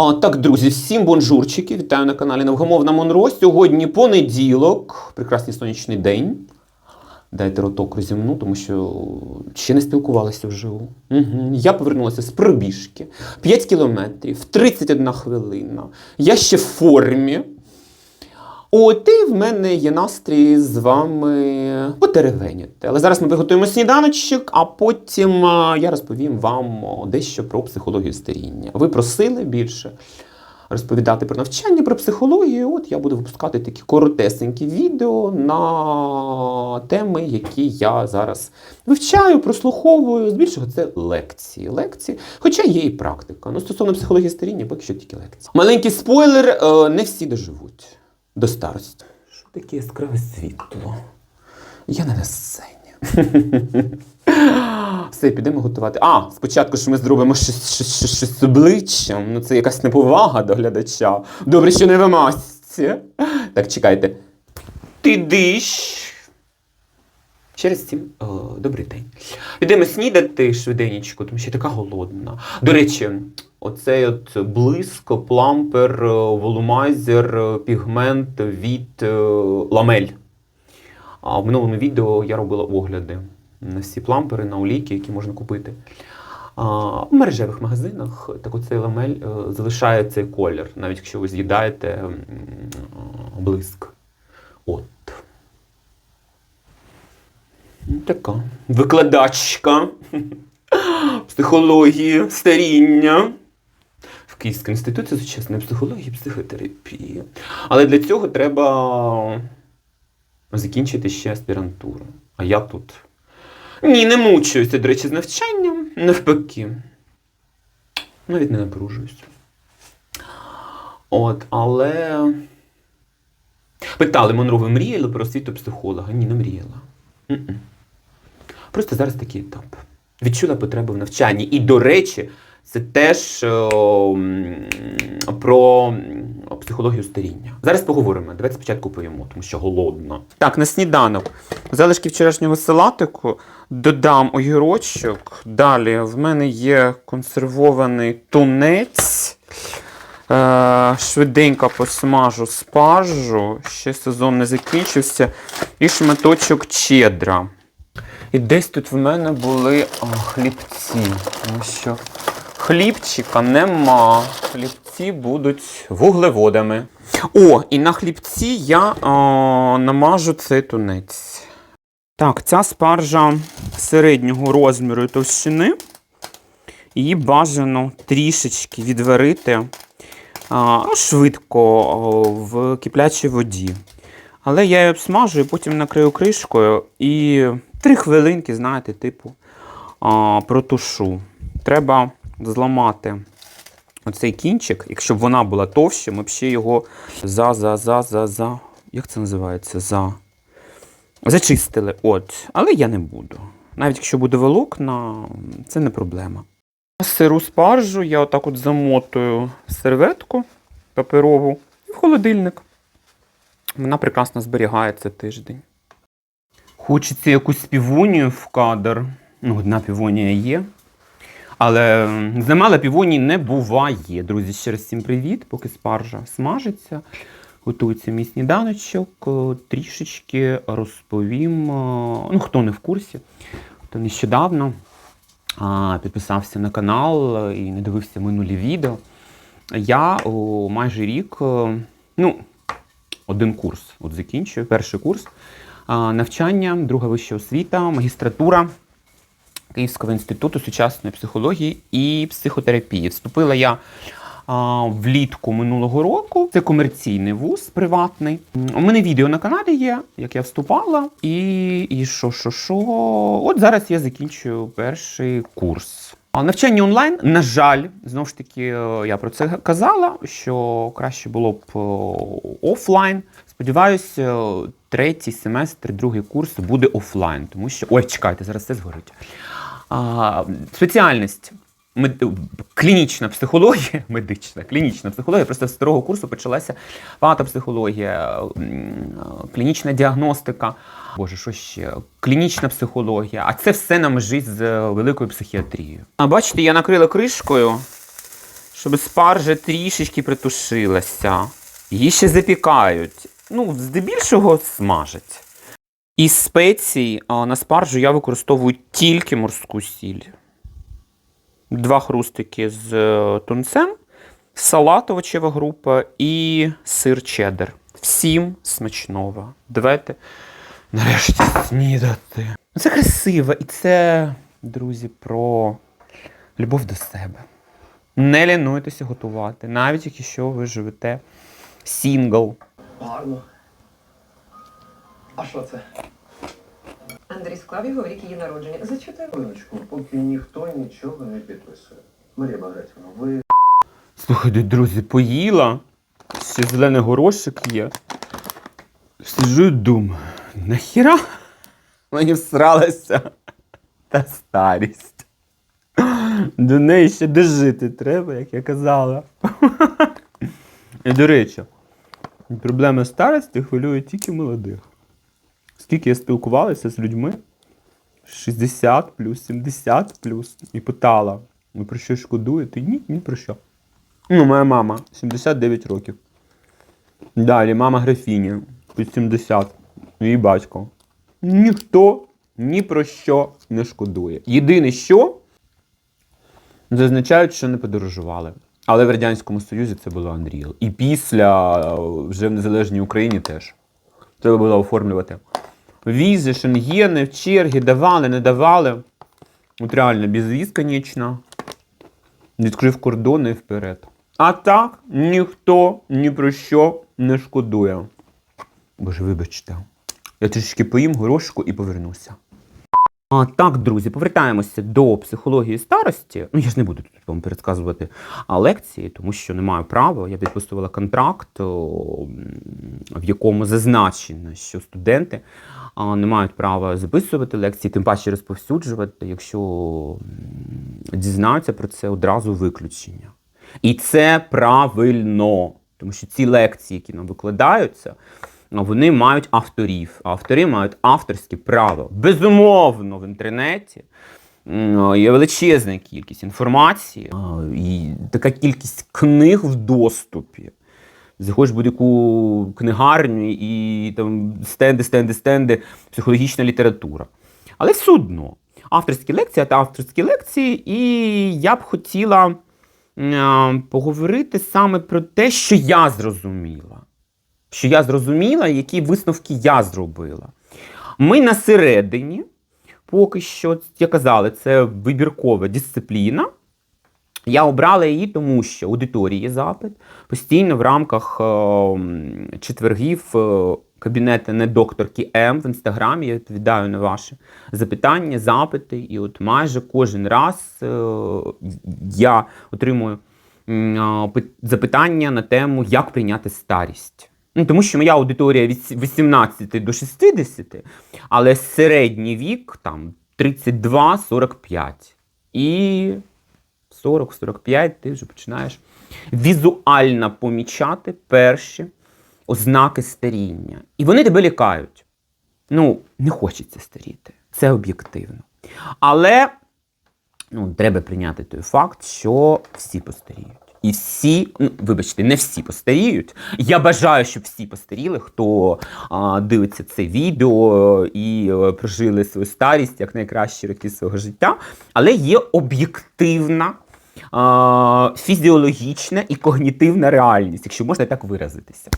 А, так, друзі, всім бонжурчики. Вітаю на каналі Невгомовна Монро. Сьогодні понеділок, прекрасний сонячний день. Дайте роток розімну, тому що ще не спілкувалися вживу. Угу. Я повернулася з пробіжки. 5 кілометрів, 31 хвилина. Я ще в формі. От і в мене є настрій з вами потеревеняти. Але зараз ми приготуємо сніданочок, а потім я розповім вам дещо про психологію старіння. Ви просили більше розповідати про навчання, про психологію. От я буду випускати такі коротесенькі відео на теми, які я зараз вивчаю, прослуховую. Здебільшого це лекції. лекції. Хоча є і практика. Ну, стосовно психології старіння, поки що тільки лекції. Маленький спойлер: е, не всі доживуть до старості. Що таке яскраве світло? Я не на сцені. Все, підемо готувати. А, спочатку ж ми зробимо щось, щось, щось, щось з обличчям. Ну це якась неповага до глядача. Добре, що не в масці. Так, чекайте. Ти диш. Ще раз о, добрий день. Йдемо снідати швиденечко, тому що я така голодна. До речі, оцей от блиск, плампер, е, волумайзер, е, пігмент від е, ламель. А в минулому відео я робила огляди на всі плампери, на олійки, які можна купити. А, в мережевих магазинах так оцей ламель е, залишає цей колір, навіть якщо ви з'їдаєте блиск. От. Така викладачка психології, старіння в Київській інституті сучасної психології психотерапії. Але для цього треба закінчити ще аспірантуру. А я тут. Ні, не мучуюся, до речі, з навчанням, навпаки. Навіть не напружуюся. От, але. Питали, Монро, ви мріяли про освіту психолога? Ні, не мріяла. Просто зараз такий етап. Відчула потребу в навчанні. І, до речі, це теж о, про психологію старіння. Зараз поговоримо. Давайте спочатку поїмо, тому що голодна. Так, на сніданок. Залишки вчорашнього салатику додам огірочок. Далі в мене є консервований тунець. Е, швиденько посмажу спаржу, ще сезон не закінчився, і шматочок чедра. І десь тут в мене були о, хлібці, тому що хлібчика нема. Хлібці будуть вуглеводами. О, і на хлібці я о, намажу цей тунець. Так, ця спаржа середнього розміру і товщини. Її бажано трішечки відварити а, швидко в киплячій воді. Але я її обсмажу і потім накрию кришкою і три хвилинки, знаєте, типу, а, протушу. Треба зламати оцей кінчик. Якщо б вона була товща, ми б ще його за, за, за, за, за. Як це називається? За. Зачистили. От. Але я не буду. Навіть якщо буде волокна, це не проблема. Сиру спаржу я отак от замотую серветку паперову і в холодильник. Вона прекрасно зберігається тиждень. Хочеться якусь півонію в кадр. Ну, одна півонія є. Але замало півонії не буває. Друзі, ще раз всім привіт, поки спаржа смажиться. Готується мій сніданочок. Трішечки розповім. Ну, хто не в курсі, хто нещодавно підписався на канал е, і не дивився минулі відео. Я о, майже рік, е, ну, один курс от закінчую, перший курс навчання, друга вища освіта, магістратура Київського інституту сучасної психології і психотерапії. Вступила я влітку минулого року. Це комерційний вуз приватний. У мене відео на каналі є, як я вступала, і, і що, що, що. От зараз я закінчую перший курс. Навчання онлайн, на жаль, знову ж таки, е, я про це казала, що краще було б е, офлайн. Сподіваюся, е, третій семестр, другий курс буде офлайн, тому що. Ой, чекайте, зараз все згорить. А, спеціальність. Мед... Клінічна психологія, медична, клінічна психологія. Просто з старого курсу почалася патопсихологія, клінічна діагностика. Боже, що ще? Клінічна психологія. А це все на межі з е, великою психіатрією. А бачите, я накрила кришкою, щоб спаржа трішечки притушилася. Її ще запікають. Ну, здебільшого смажать. Із спецій а, на спаржу я використовую тільки морську сіль. Два хрустики з е, тунцем, салат овочева група і сир чеддер. Всім смачного. Давайте нарешті снідати. Ну, Це красиво, і це, друзі, про любов до себе. Не лінуйтеся готувати, навіть якщо ви живете сінгл. Гарно. А що це? Андрій склав його в рік її народження. Зачитав. Хвилиночку, поки ніхто нічого не підписує. Марія Багратівна, ви Слухайте, друзі, поїла. Ще зелений горошик є. Сиджу і думаю, нахіра мені всралася та старість. До неї ще дожити треба, як я казала. І до речі, проблеми старості хвилюють тільки молодих. Скільки я спілкувалася з людьми 60 плюс, 70 плюс, і питала, ви про що шкодуєте? Ні, ні про що. Ну, моя мама 79 років. Далі мама графіні під 70. Її батько. Ніхто ні про що не шкодує. Єдине, що зазначають, що не подорожували. Але в Радянському Союзі це було Unreal. І після е, вже в незалежній Україні теж. Треба було оформлювати. Візи, шенгени, в черги, давали, не давали. От реально, безвіз, звісно. Відкрив кордони вперед. А так ніхто ні про що не шкодує. Боже, вибачте. Я трішки поїм горошку і повернуся. А, так, друзі, повертаємося до психології старості. Ну, я ж не буду тут вам пересказувати а, лекції, тому що не маю права. Я підписувала контракт, в якому зазначено, що студенти не мають права записувати лекції, тим паче розповсюджувати, якщо дізнаються про це одразу виключення. І це правильно, тому що ці лекції, які нам викладаються, вони мають авторів. Автори мають авторське право. Безумовно, в інтернеті є величезна кількість інформації і така кількість книг в доступі. Заходиш в будь-яку книгарню і там стенди, стенди, стенди, психологічна література. Але все одно, авторські лекції та авторські лекції, і я б хотіла поговорити саме про те, що я зрозуміла. Що я зрозуміла, які висновки я зробила. Ми на середині, поки що, як казали, це вибіркова дисципліна. Я обрала її, тому що аудиторії запит. Постійно в рамках е, четвергів е, кабінету не докторки М в інстаграмі я відповідаю на ваші запитання, запити. І от майже кожен раз е, я отримую запитання на тему, як прийняти старість. Ну, тому що моя аудиторія від 18 до 60, але середній вік там 32-45. І 40-45 ти вже починаєш візуально помічати перші ознаки старіння. І вони тебе лякають. Ну, не хочеться старіти. Це об'єктивно. Але ну, треба прийняти той факт, що всі постаріють. І всі, ну, вибачте, не всі постаріють. Я бажаю, щоб всі постаріли, хто а, дивиться це відео і е, прожили свою старість як найкращі роки свого життя. Але є об'єктивна, а, фізіологічна і когнітивна реальність, якщо можна так виразитися.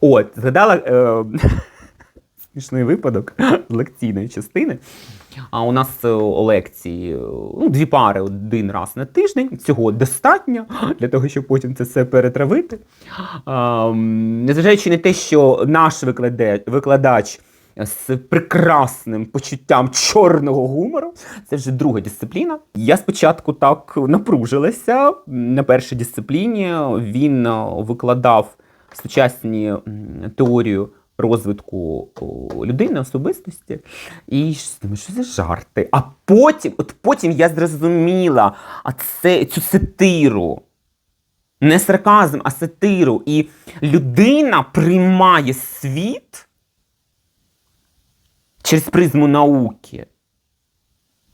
От, згадала е, смішний випадок з лекційної частини. А у нас е, лекції е, ну, дві пари один раз на тиждень. Цього достатньо для того, щоб потім це все перетравити. Незважаючи на те, що наш викладач з прекрасним почуттям чорного гумору, це вже друга дисципліна. Я спочатку так напружилася. На першій дисципліні він е, викладав сучасні теорію розвитку людини, особистості. І думаю, що за жарти. А потім, от потім я зрозуміла а це, цю сатиру. Не сарказм, а сатиру. І людина приймає світ через призму науки.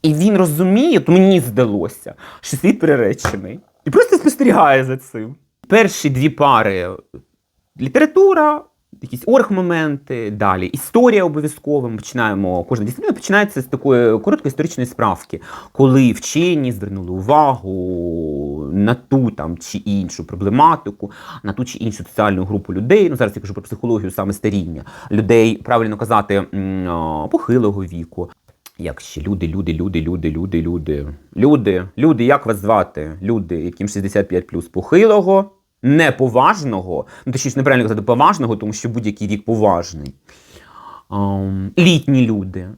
І він розуміє, от мені здалося, що світ приречений. І просто спостерігає за цим. Перші дві пари література, якісь орг-моменти, далі історія обов'язково. Ми починаємо, кожна дисципліна починається з такої короткої історичної справки, коли вчені звернули увагу на ту там чи іншу проблематику, на ту чи іншу соціальну групу людей. Ну зараз я кажу про психологію саме старіння людей, правильно казати, похилого віку. Як ще люди, люди, люди, люди, люди, люди. Люди, люди, як вас звати? Люди, яким 65 плюс похилого, неповажного, ну точніше, неправильно казати поважного, тому що будь-який вік поважний. Ем, літні люди.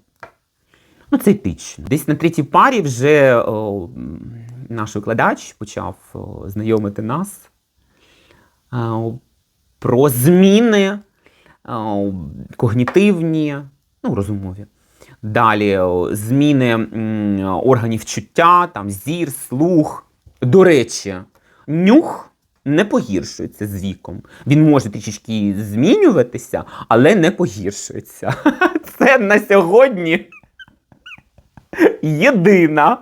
Ну, це етично. Десь на третій парі вже о, наш викладач почав о, знайомити нас е, про зміни о, когнітивні, ну, розумові. Далі о, зміни м, органів чуття, там зір, слух. До речі, нюх не погіршується з віком. Він може трішечки змінюватися, але не погіршується. Це на сьогодні єдина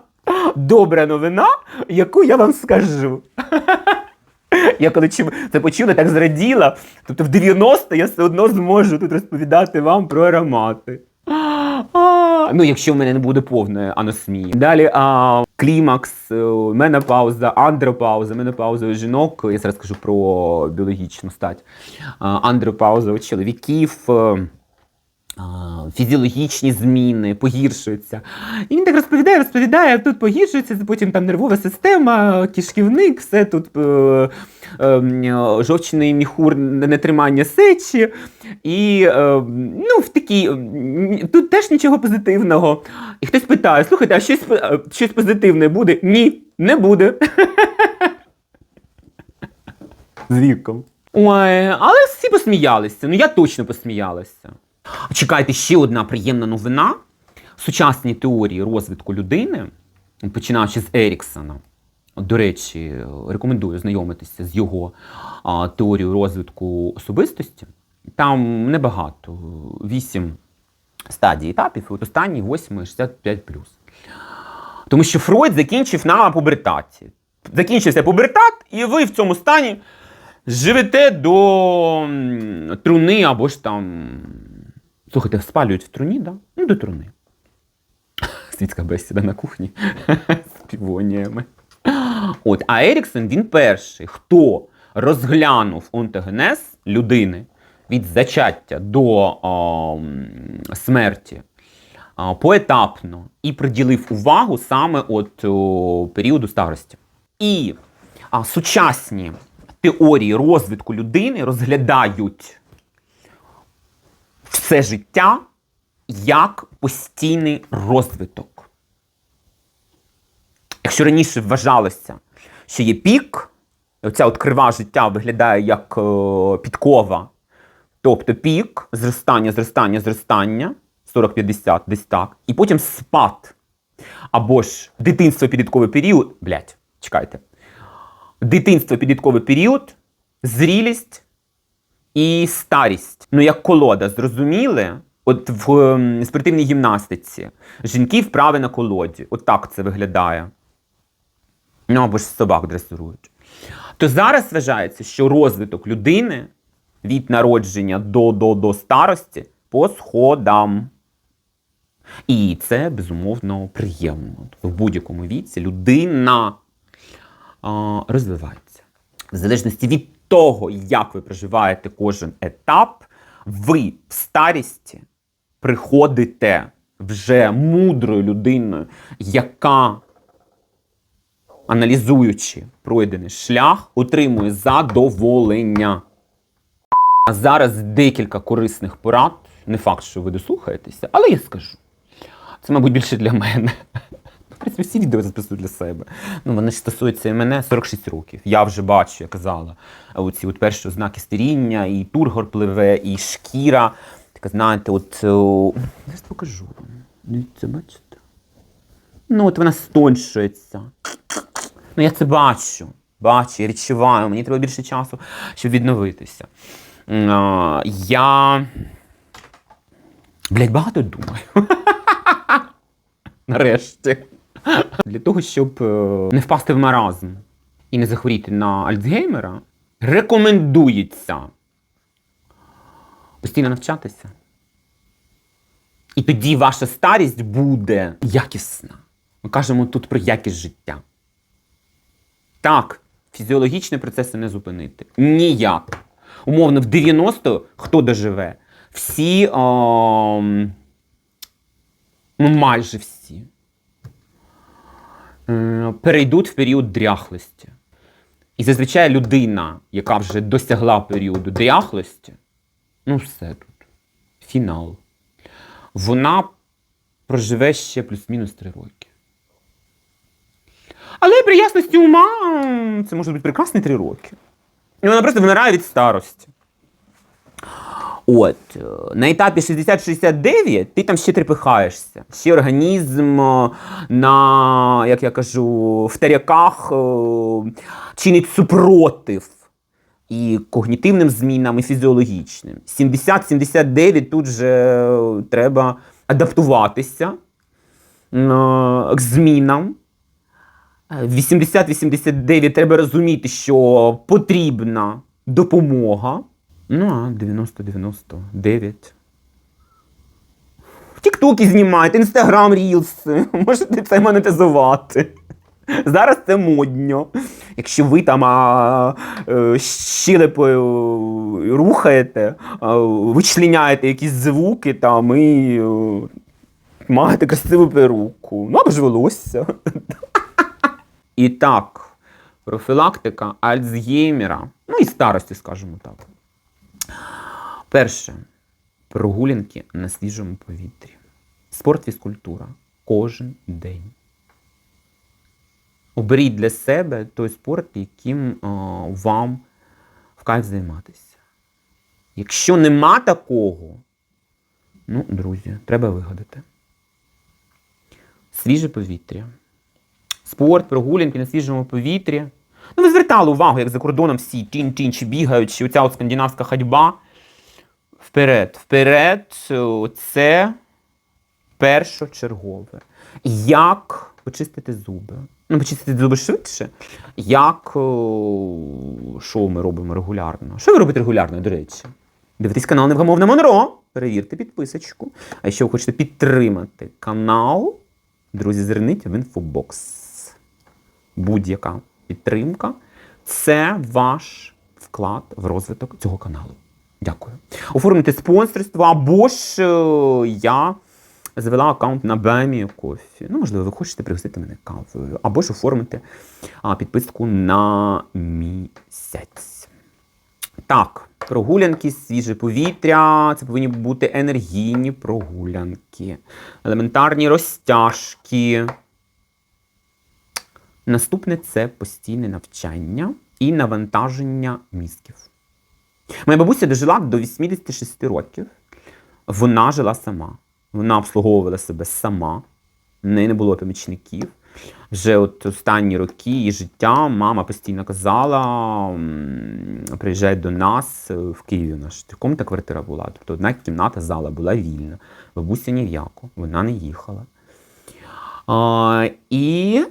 добра новина, яку я вам скажу. Я коли це почула, так зраділа. Тобто в 90 я все одно зможу тут розповідати вам про аромати. Ну, якщо в мене не буде повної аносмії. Далі а, клімакс, е, менопауза, андропауза, менопауза у жінок. Я зараз скажу про біологічну стать. Андропауза у чоловіків. Фізіологічні зміни погіршуються. І він так розповідає, розповідає, тут погіршується, потім там нервова система, кишківник, все тут е, е, жовчний міхур, нетримання сечі. І е, ну, в такій, тут теж нічого позитивного. І хтось питає: слухайте, а щось, е, щось позитивне буде? Ні, не буде. З віком. Ой, але всі посміялися. Ну я точно посміялася. Чекайте, ще одна приємна новина. Сучасні теорії розвитку людини, починаючи з Еріксона. До речі, рекомендую знайомитися з його а, теорією розвитку особистості. Там небагато, вісім стадій етапів, от останній восьмий 65 Тому що Фройд закінчив на пубертаті. Закінчився пубертат, і ви в цьому стані живете до труни або ж там. Слухайте, спалюють в труні, да? Ну, до труни. Світська бесіда на кухні з півоніями. От, а Еріксон він перший, хто розглянув онтогенез людини від зачаття до м, смерті а, поетапно і приділив увагу саме от о, періоду старості. І а, сучасні теорії розвитку людини розглядають все життя як постійний розвиток. Якщо раніше вважалося, що є пік, і оця от крива життя виглядає як е, підкова, тобто пік, зростання, зростання, зростання, 40-50, десь так, і потім спад. Або ж дитинство підлітковий період, блядь, чекайте. Дитинство підлітковий період, зрілість і старість. Ну, як колода, зрозуміли? От в ем, спортивній гімнастиці жінки вправи на колоді. От так це виглядає. Ну, або ж собак дресирують. То зараз вважається, що розвиток людини від народження до, до, до старості по сходам. І це безумовно приємно. Тобто в будь-якому віці людина а, розвивається. В залежності від того, як ви проживаєте кожен етап, ви в старісті приходите вже мудрою людиною, яка, аналізуючи пройдений шлях, отримує задоволення. А зараз декілька корисних порад. Не факт, що ви дослухаєтеся, але я скажу. Це, мабуть, більше для мене. Принципі, всі відео записую для себе. Ну, вони ж стосуються і мене 46 років. Я вже бачу, я казала, оці от перші ознаки старіння, і тургор пливе, і шкіра. Така, знаєте, от. Я ж покажу вам. Дивіться, бачите? Ну, от вона стоншується. Ну, я це бачу. Бачу, я відчуваю, мені треба більше часу, щоб відновитися. А, Я. Блять, багато думаю. Нарешті. Для того, щоб е, не впасти в маразм. і не захворіти на Альцгеймера, рекомендується постійно навчатися. І тоді ваша старість буде якісна. Ми кажемо тут про якість життя. Так, фізіологічні процеси не зупинити. Ніяк. Умовно, в 90 хто доживе? Всі, ом, ну майже всі, перейдуть в період дряхлості. І зазвичай людина, яка вже досягла періоду дряхлості, ну все тут, фінал. Вона проживе ще плюс-мінус 3 роки. Але при ясності ума це може бути прекрасні 3 роки. І вона просто вмирає від старості. От, е, на етапі 60-69 ти там ще трепихаєшся. Ще організм е, на, як я кажу, в таряках е, чинить супротив і когнітивним змінам, і фізіологічним. 70-79 тут же треба адаптуватися к змінам. 80-89 треба розуміти, що потрібна допомога. Ну, а 90-99. Тіктоки знімають, інстаграм рілси. Можете це монетизувати. Зараз це модньо. Якщо ви там а, е, щелепою рухаєте, а, вичленяєте якісь звуки там і е, маєте красиву перуку. Ну, або ж волосся. І так, профілактика Альцгеймера, ну і старості, скажімо так. Перше. Прогулянки на свіжому повітрі. Спорт фізкультура. Кожен день. Оберіть для себе той спорт, яким вам в кайф займатися. Якщо нема такого, ну, друзі, треба вигадати. Свіже повітря. Спорт, прогулянки на свіжому повітрі. Ну, ви звертали увагу, як за кордоном всі тінь-тінь чи бігають, чи оця от скандинавська ходьба. Вперед, вперед, це першочергове. Як почистити зуби? Ну, почистити зуби швидше. Як що ми робимо регулярно? Що ви робите регулярно, до речі? Дивитесь канал Невгамовне Монро. Перевірте підписочку. А якщо ви хочете підтримати канал, друзі, зверніть в інфобокс. Будь-яка підтримка це ваш вклад в розвиток цього каналу. Дякую. Оформити спонсорство або ж е, я завела аккаунт на Бемі Кофі. Ну, можливо, ви хочете пригостити мене кавою, або ж оформити а, підписку на місяць. Так, прогулянки, свіже повітря. Це повинні бути енергійні прогулянки, елементарні розтяжки. Наступне це постійне навчання і навантаження мізків. Моя бабуся дожила до 86 років. Вона жила сама. Вона обслуговувала себе сама. В неї не було помічників. Вже от останні роки її життя мама постійно казала: приїжджай до нас е, в Києві. У нас трикомната квартира була. Тобто одна кімната зала була вільна. Бабуся ні в яку, вона не їхала. А, і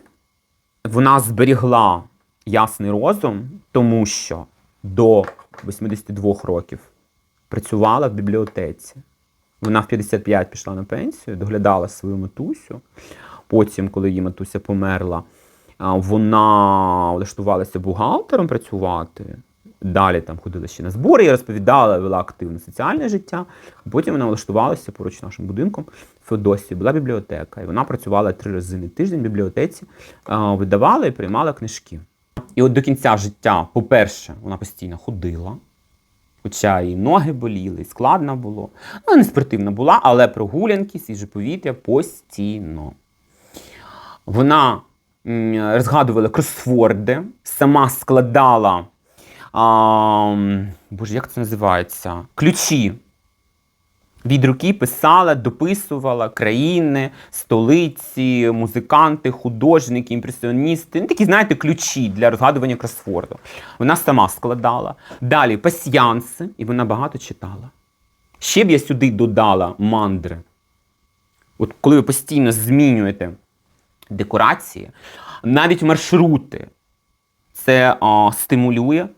вона зберігла ясний розум, тому що до 82 років працювала в бібліотеці. Вона в 55 пішла на пенсію, доглядала свою матусю. Потім, коли її матуся померла, вона влаштувалася бухгалтером працювати. Далі там ходила ще на збори, я розповідала, вела активне соціальне життя. Потім вона влаштувалася поруч нашим будинком в Феодосії, була бібліотека. І вона працювала три рази на тиждень в бібліотеці, видавала і приймала книжки. І от до кінця життя, по-перше, вона постійно ходила, хоча і ноги боліли, і складно було. Ну, не спортивна була, але прогулянки, свіже повітря постійно. Вона розгадувала кросворди, сама складала. А, боже, як це називається? Ключі. Від руки писала, дописувала країни, столиці, музиканти, художники, імпресіоністи. Ну, такі, знаєте, ключі для розгадування кросворду. Вона сама складала. Далі пасьянси, і вона багато читала. Ще б я сюди додала мандри. От коли ви постійно змінюєте декорації, навіть маршрути, це а, стимулює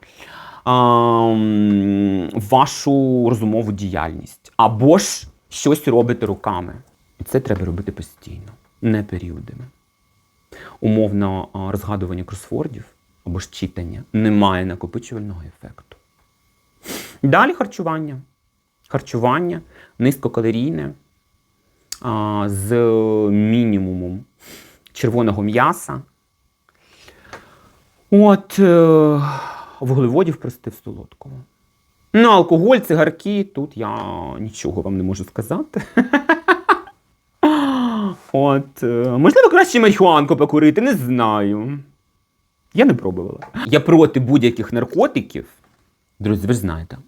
вашу розумову діяльність. Або ж щось робите руками. І це треба робити постійно, не періодами. Умовно розгадування кросвордів або ж читання не має накопичувального ефекту. Далі харчування. Харчування низькокалорійне з мінімумом червоного м'яса. От е, вуглеводів, в солодкому. Ну, алкоголь, цигарки, тут я нічого вам не можу сказати. От, е, можливо, краще марихуанку покурити, не знаю. Я не пробувала. Я проти будь-яких наркотиків. Друзі, ви ж знаєте.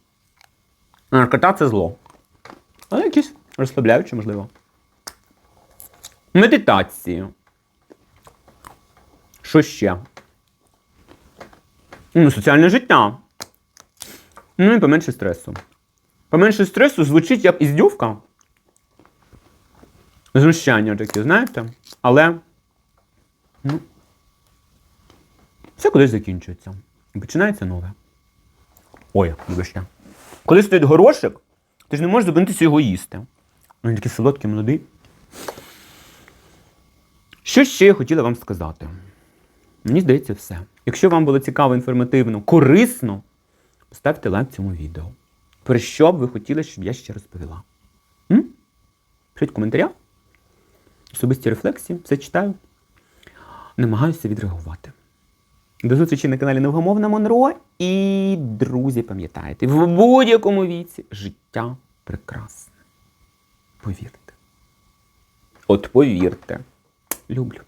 Наркота це зло. Але якісь розслабляючі, можливо. Медитації. Що ще? Ну, соціальне життя. Ну і поменше стресу. Поменше стресу звучить як іздювка. Знущання таке, знаєте? Але. Ну, все кудись закінчується. І починається нове. Ой, вибачте. Коли стоїть горошик, ти ж не можеш зупинитися його їсти. Він такий солодкий, молодий. Що ще я хотіла вам сказати? Мені здається, все. Якщо вам було цікаво, інформативно, корисно, поставте лайк цьому відео. Про що б ви хотіли, щоб я ще розповіла? М? Пишіть в коментарях. Особисті рефлексії, все читаю. Намагаюся відреагувати. До зустрічі на каналі Невгомовна Монро. І, друзі, пам'ятайте, в будь-якому віці життя прекрасне. Повірте. От повірте. Люблю.